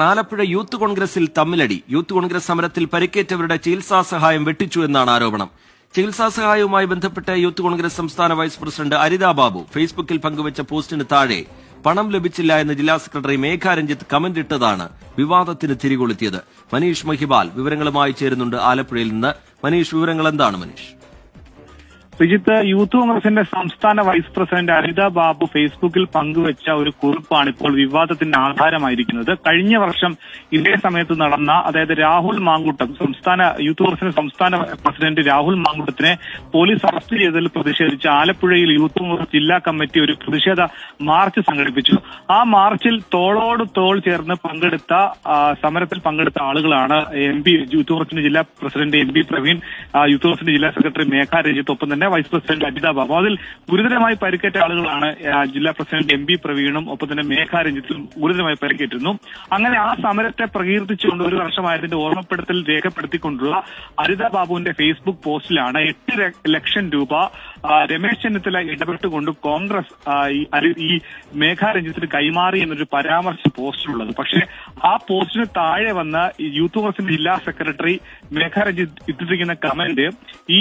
Alappuzha youth കോൺഗ്രസിൽ തമ്മിലടി. Youth Congress സമരത്തിൽ പരിക്കേറ്റവരുടെ ചികിത്സാ സഹായം വെട്ടിച്ചു എന്നാണ് ആരോപണം. ചികിത്സാ സഹായവുമായി ബന്ധപ്പെട്ട് യൂത്ത് കോൺഗ്രസ് സംസ്ഥാന വൈസ് പ്രസിഡന്റ് അരിത ബാബു ഫേസ്ബുക്കിൽ പങ്കുവച്ച പോസ്റ്റിന് താഴെ പണം ലഭിച്ചില്ല എന്ന് ജില്ലാ സെക്രട്ടറി മേഘ രഞ്ജിത്ത് കമന്റ് ഇട്ടതാണ് വിവാദത്തിന് തിരികൊളുത്തിയത്. മനീഷ് മഹിബാൽ വിവരങ്ങളുമായി ചേരുന്നുണ്ട് ആലപ്പുഴയിൽ നിന്ന്. മനീഷ് വിവരങ്ങൾ എന്താണ് മനീഷ്? സുജിത്ത് യൂത്ത് കോൺഗ്രസിന്റെ സംസ്ഥാന വൈസ് പ്രസിഡന്റ് അനിത ബാബു ഫേസ്ബുക്കിൽ പങ്കുവച്ച ഒരു കുറിപ്പാണ് ഇപ്പോൾ വിവാദത്തിന്റെ ആധാരമായിരിക്കുന്നത്. കഴിഞ്ഞ വർഷം ഇതേ സമയത്ത് നടന്ന അതായത് രാഹുൽ മാങ്കൂട്ടം സംസ്ഥാന യൂത്ത് കോൺഗ്രസിന്റെ സംസ്ഥാന പ്രസിഡന്റ് രാഹുൽ മാങ്കൂട്ടത്തിനെ പോലീസ് അറസ്റ്റ് ചെയ്തതിൽ പ്രതിഷേധിച്ച് ആലപ്പുഴയിൽ യൂത്ത് കോൺഗ്രസ് ജില്ലാ കമ്മിറ്റി ഒരു പ്രതിഷേധ മാർച്ച് സംഘടിപ്പിച്ചു. ആ മാർച്ചിൽ തോളോട് തോൾ ചേർന്ന് പങ്കെടുത്ത സമരത്തിൽ പങ്കെടുത്ത ആളുകളാണ് എം പി യൂത്ത് കോൺഗ്രസിന്റെ ജില്ലാ president M P Praveen youth കോൺഗ്രസിന്റെ ജില്ലാ സെക്രട്ടറി മേഘാ രഞ്ജിത്ത് ഒപ്പം തന്നെ വൈസ് പ്രസിഡന്റ് അജിത ബാബു. അതിൽ ഗുരുതരമായി പരിക്കേറ്റ ആളുകളാണ് ജില്ലാ പ്രസിഡന്റ് എം പി പ്രവീണും ഒപ്പം തന്നെ മേഘ രഞ്ജിത്തും ഗുരുതരമായി പരിക്കേറ്റിരുന്നു. അങ്ങനെ ആ സമരത്തെ പ്രകീർത്തിച്ചുകൊണ്ട് ഒരു വർഷമായതിന്റെ ഓർമ്മപ്പെടുത്തൽ രേഖപ്പെടുത്തിക്കൊണ്ടുള്ള അരിത ബാബുവിന്റെ ഫേസ്ബുക്ക് പോസ്റ്റിലാണ് എട്ട് ലക്ഷം രൂപ രമേശ് ചെന്നിത്തല ഇടപെട്ടുകൊണ്ട് കോൺഗ്രസ് ഈ മേഘാ രഞ്ജിത്തിന് കൈമാറി എന്നൊരു പരാമർശ പോസ്റ്റിലുള്ളത്. പക്ഷേ ആ പോസ്റ്റിന് താഴെ വന്ന യൂത്ത് കോൺഗ്രസിന്റെ ജില്ലാ സെക്രട്ടറി മേഘാ രഞ്ജിത്ത് ഇട്ടിരിക്കുന്ന കമന്റ് ഈ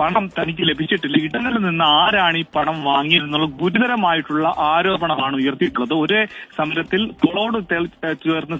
പണം തനിക്ക് ലഭിച്ചിട്ടില്ല. ഇടങ്ങളിൽ നിന്ന് ആരാണ് ഈ പണം വാങ്ങിയതെന്നുള്ള ഗുരുതരമായിട്ടുള്ള ആരോപണമാണ് ഉയർത്തിയിട്ടുള്ളത്. ഒരേ സമരത്തിൽ തോളോട് ചേർന്ന്